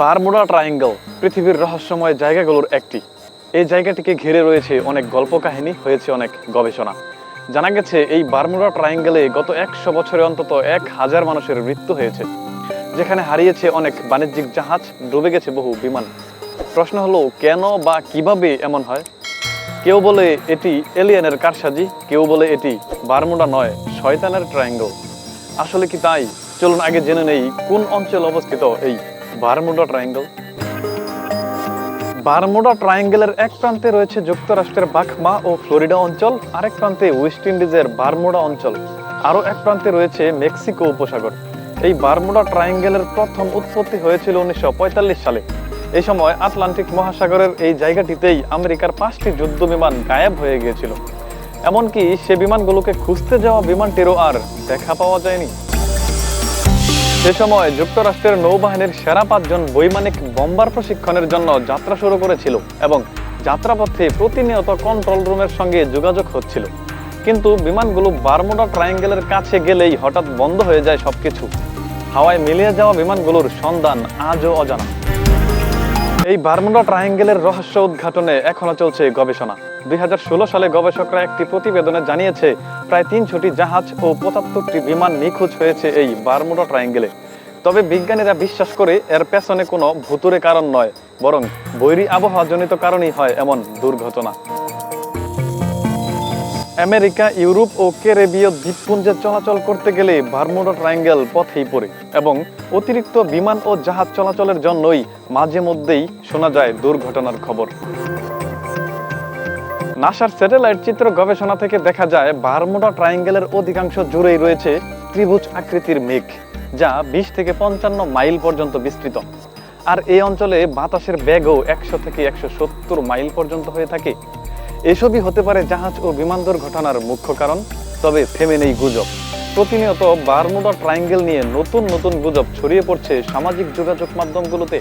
Bermuda triangle, পৃথিবীর রহস্যময় জায়গাগুলোর একটি। এই জায়গাটিকে ঘিরে রয়েছে অনেক গল্প কাহিনী হয়েছে অনেক গবেষণা। জানা গেছে, এই বারমুডা ট্রায়াঙ্গেলে গত একশো বছরে অন্তত এক হাজার মানুষের মৃত্যু হয়েছে, যেখানে হারিয়েছে অনেক বাণিজ্যিক জাহাজ, ডুবে গেছে বহু বিমান। প্রশ্ন হলো, কেন বা কীভাবে এমন হয়? কেউ বলে এটি এলিয়েনের কারসাজি, কেউ বলে এটি বারমুডা নয়, শয়তানের ট্রায়াঙ্গল। আসলে কি তাই? চলুন আগে জেনে নেই, কোন অঞ্চলে অবস্থিত এই বারমুডা ট্রায়াঙ্গল বারমুডা ট্রায়াঙ্গেলের এক প্রান্তে রয়েছে যুক্তরাষ্ট্রের বাখমা ও ফ্লোরিডা অঞ্চল, আরেক প্রান্তে ওয়েস্ট ইন্ডিজের বারমুডা অঞ্চল, আরও এক প্রান্তে রয়েছে মেক্সিকো উপসাগর। এই বারমুডা ট্রায়াঙ্গেলের প্রথম উৎপত্তি হয়েছিল উনিশশো পঁয়তাল্লিশ সালে। এই সময় আটলান্টিক মহাসাগরের এই জায়গাটিতেই আমেরিকার পাঁচটি যুদ্ধ বিমান গায়েব হয়ে গিয়েছিল। এমনকি সে বিমানগুলোকে খুঁজতে যাওয়া বিমানটিরও আর দেখা পাওয়া যায়নি। সে সময় যুক্তরাষ্ট্রের নৌবাহিনীর সেরা পাঁচজন বৈমানিক বম্বার প্রশিক্ষণের জন্য যাত্রা শুরু করেছিল এবং যাত্রাপথে প্রতিনিয়ত কন্ট্রোল রুমের সঙ্গে যোগাযোগ হচ্ছিল। কিন্তু বিমানগুলো বারমুডা ট্রায়াঙ্গেলের কাছে গেলেই হঠাৎ বন্ধ হয়ে যায় সবকিছু। হাওয়ায় মিলিয়ে যাওয়া বিমানগুলোর সন্ধান আজও অজানা। এই বারমুডা ট্রায়াঙ্গেলের রহস্য উদ্ঘাটনে এখনও চলছে গবেষণা। দুই হাজার ষোলো সালে গবেষকরা একটি প্রতিবেদনে জানিয়েছে, প্রায় তিনশোটি জাহাজ ও পঁচাত্তরটি বিমান নিখোঁজ হয়েছে এই বারমুডা ট্রায়াঙ্গেলে তবে বিজ্ঞানীরা বিশ্বাস করে এর পেছনে কোনো ভুতুরে কারণ নয়, বরং বৈরী আবহাওয়াজনিত কারণই হয় এমন দুর্ঘটনা। আমেরিকা, ইউরোপ ও ক্যারেবীয় দ্বীপপুঞ্জে চলাচল করতে গেলে বারমুডা ট্রায়াঙ্গেল পথেই পড়ে এবং অতিরিক্ত বিমান ও জাহাজ চলাচলের জন্যই মাঝে মধ্যেই শোনা যায় দুর্ঘটনার খবর। নাসার স্যাটেলাইট চিত্র গবেষণা থেকে দেখা যায়, বারমুডা ট্রায়াঙ্গেলের অধিকাংশ জুড়েই রয়েছে ত্রিভুজ আকৃতির মেঘ, যা বিশ থেকে পঞ্চান্ন মাইল পর্যন্ত বিস্তৃত। আর এই অঞ্চলে বাতাসের বেগও একশো থেকে একশো সত্তর মাইল পর্যন্ত হয়ে থাকে। এসবই হতে পারে জাহাজ ও বিমান দুর্ঘটনার মুখ্য কারণ, তবে থেমে নেই গুজব। প্রতিনিয়ত বারমুডা ট্রায়াঙ্গেল নিয়ে নতুন নতুন গুজব ছড়িয়ে পড়ছে সামাজিক যোগাযোগ মাধ্যমগুলোতে।